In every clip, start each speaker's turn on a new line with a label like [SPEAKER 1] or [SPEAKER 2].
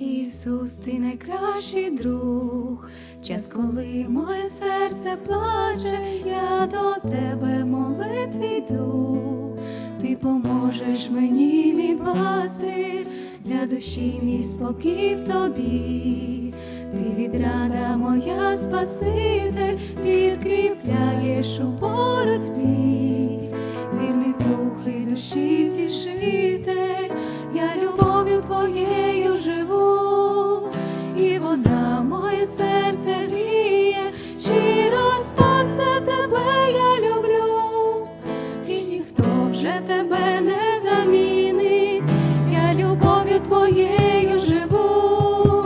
[SPEAKER 1] Ісус, ти найкращий друг, час, коли моє серце плаче, я до тебе молитві йду. Ти поможеш мені, мій пастир, для душі мій спокій в тобі. Ти відрада моя Спаситель, підкріпляєш у боротьбі, вірний друг і душі втішитель, я любов'ю твоєю живу,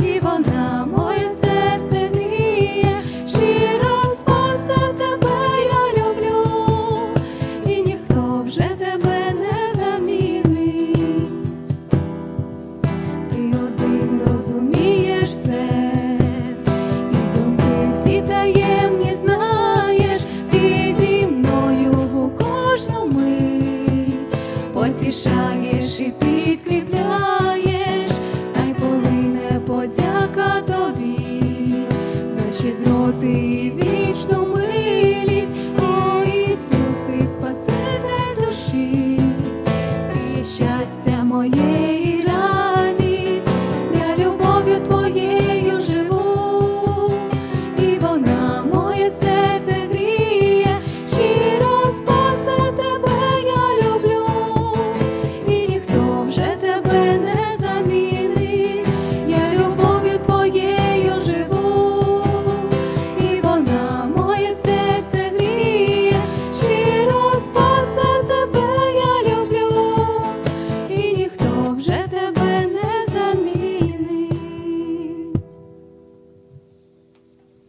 [SPEAKER 1] і вона моє серце гріє, щиро спасе тебе я люблю, і ніхто вже тебе не замінить. Ти один розумієш все, і думки всі таємні знаєш, ти зі мною у кожну мить потішаєш і підкріпляєш, щедроти і вічну милість, о Ісус, і Спаситель душі, ти щастя моєї